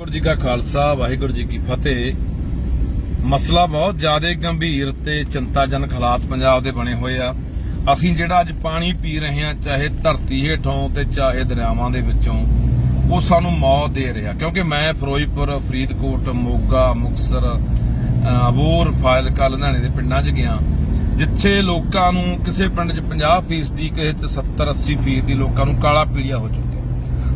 ਵਾਹਿਗੁਰੂ ਜੀ ਕਾ ਖਾਲਸਾ, ਵਾਹਿਗੁਰੂ ਜੀ ਕੀ ਫਤਿਹ। ਮਸਲਾ ਬਹੁਤ ਜ਼ਿਆਦਾ ਗੰਭੀਰ ਤੇ ਚਿੰਤਾਜਨਕ ਹਾਲਾਤ ਪੰਜਾਬ ਦੇ ਬਣੇ ਹੋਏ ਆ। ਅਸੀਂ ਜਿਹੜਾ ਅੱਜ ਪਾਣੀ ਪੀ ਰਹੇ ਹਾਂ, ਚਾਹੇ ਧਰਤੀ ਹੇਠੋਂ ਤੇ ਚਾਹੇ ਦਰਿਆਵਾਂ ਦੇ ਵਿੱਚੋਂ, ਉਹ ਸਾਨੂੰ ਮੌਤ ਦੇ ਰਿਹਾ। ਕਿਉਂਕਿ ਮੈਂ ਫਿਰੋਜ਼ਪੁਰ, ਫਰੀਦਕੋਟ, ਮੋਗਾ, ਮੁਕਸਰ ਅਹ ਅਬੋਰ ਫਾਜ਼ਿਲਕਾ, ਲੁਧਿਆਣੇ ਦੇ ਪਿੰਡਾਂ 'ਚ ਗਿਆ। ਜਿੱਥੇ ਲੋਕਾਂ ਨੂੰ ਕਿਸੇ ਪਿੰਡ 'ਚ 50% ਦੀ ਕਿਸੇ 'ਚ 70 80% ਦੀ ਲੋਕਾਂ ਨੂੰ ਕਾਲਾ ਪੀਲੀਆ ਹੋ ਚੁੱਕਿਆ।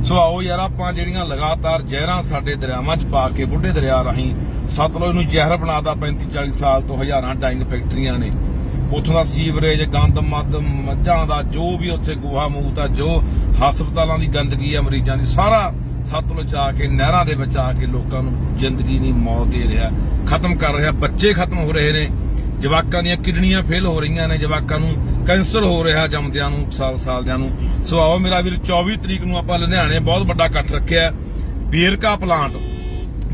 ਸੋ ਆਓ ਯਾਰ, ਆਪਾਂ ਜਿਹੜੀਆਂ ਲਗਾਤਾਰ ਜ਼ਹਿਰਾਂ ਸਾਡੇ ਦਰਿਆਵਾਂ 'ਚ ਪਾ ਕੇ ਬੁੱਢੇ ਦਰਿਆ ਰਾਹੀਂ, ਸਤਲੁਜ ਨੂੰ ਜ਼ਹਿਰ ਬਣਾਤਾ 35 40 ਸਾਲ ਤੋਂ ਹਜ਼ਾਰਾਂ ਡਾਈਂਗ ਫੈਕਟਰੀਆਂ ਨੇ। ਉਥੋਂ ਦਾ ਸੀਵਰੇਜ, ਗੰਦ ਮੱਦ ਮੱਝਾਂ ਦਾ ਜੋ ਵੀ ਉੱਥੇ ਗੋਹਾ ਮੂਤ ਆ, ਜੋ ਹਸਪਤਾਲਾਂ ਦੀ ਗੰਦਗੀ ਆ, ਮਰੀਜ਼ਾਂ ਦੀ, ਸਾਰਾ ਸਤਲੁਜ ਆ ਕੇ, ਨਹਿਰਾਂ ਦੇ ਵਿੱਚ ਆ ਕੇ ਲੋਕਾਂ ਨੂੰ ਜ਼ਿੰਦਗੀ ਦੀ ਮੌਤ ਦੇ ਰਿਹਾ। ਖਤਮ ਕਰ ਰਿਹਾ, ਬੱਚੇ ਖਤਮ ਹੋ ਰਹੇ ਨੇ। ਜਵਾਕਾਂ ਦੀਆਂ ਕਿਡਨੀਆਂ ਫੇਲ ਹੋ ਰਹੀਆਂ ਨੇ, ਜਵਾਕਾਂ ਨੂੰ ਕੈਂਸਰ ਹੋ ਰਿਹਾ ਜੰਮਦਿਆਂ ਨੂੰ, ਸਾਲ ਸਾਲਦਿਆਂ ਨੂੰ। ਸੋ ਆਓ ਮੇਰਾ ਵੀਰ 24 ਤਰੀਕ ਨੂੰ ਆਪਾਂ ਲੁਧਿਆਣੇ ਬਹੁਤ ਵੱਡਾ ਇਕੱਠ ਰੱਖਿਆ ਬੇਰਕਾ ਪਲਾਂਟ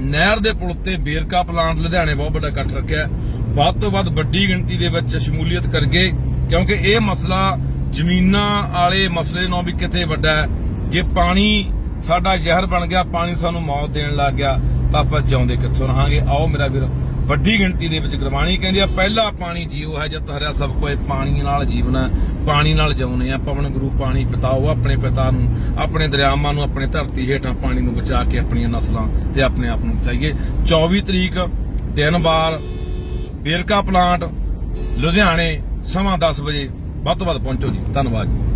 ਨਹਿਰ ਦੇ ਪੁਲ ਤੇ ਬੇਰਕਾ ਪਲਾਂਟ ਲੁਧਿਆਣੇ ਬਹੁਤ ਵੱਡਾ ਇਕੱਠ ਰੱਖਿਆ ਵੱਧ ਤੋਂ ਵੱਧ ਵੱਡੀ ਗਿਣਤੀ ਦੇ ਵਿੱਚ ਸ਼ਮੂਲੀਅਤ ਕਰਗੇ, ਕਿਉਂਕਿ ਇਹ ਮਸਲਾ ਜ਼ਮੀਨਾਂ ਵਾਲੇ ਮਸਲੇ ਨਾਲੋਂ ਵੀ ਕਿਤੇ ਵੱਡਾ ਹੈ। ਜੇ ਪਾਣੀ ਸਾਡਾ ਜ਼ਹਿਰ ਬਣ ਗਿਆ, ਪਾਣੀ ਸਾਨੂੰ ਮੌਤ ਦੇਣ ਲੱਗ ਗਿਆ, ਤਾਂ ਆਪਾਂ ਜਿਉਂਦੇ ਕਿੱਥੋਂ ਰਹਾਂਗੇ? ਆਓ ਮੇਰਾ ਵੀਰ ਵੱਡੀ ਗਿਣਤੀ ਦੇ ਵਿੱਚ ਗੁਰਬਾਣੀ ਕਹਿੰਦੀ ਆ, ਪਹਿਲਾ ਪਾਣੀ ਜੀਵ ਹੈ ਜਦ ਹਰਿਆ ਸਭ ਕੋਏ ਪਾਣੀ ਨਾਲ ਜੀਵਨ ਹੈ, ਪਾਣੀ ਨਾਲ ਜਿਉਣੇ ਆ। ਪਵਨ ਗੁਰੂ ਪਾਣੀ ਪਿਤਾਓ, ਆਪਣੇ ਪਿਤਾ ਨੂੰ, ਆਪਣੇ ਦਰਿਆਵਾਂ ਨੂੰ, ਆਪਣੇ ਧਰਤੀ ਹੇਠਾਂ ਪਾਣੀ ਨੂੰ ਬਚਾ ਕੇ ਆਪਣੀਆਂ ਨਸਲਾਂ ਤੇ ਆਪਣੇ ਆਪ ਨੂੰ ਬਚਾਈਏ। 24 ਤਰੀਕ, ਦਿਨ ਵਾਰ, ਬੇਰਕਾ ਪਲਾਂਟ, ਲੁਧਿਆਣੇ, ਸਮਾਂ 10 ਵਜੇ। ਵੱਧ ਤੋਂ ਵੱਧ ਪਹੁੰਚੋ ਜੀ। ਧੰਨਵਾਦ ਜੀ।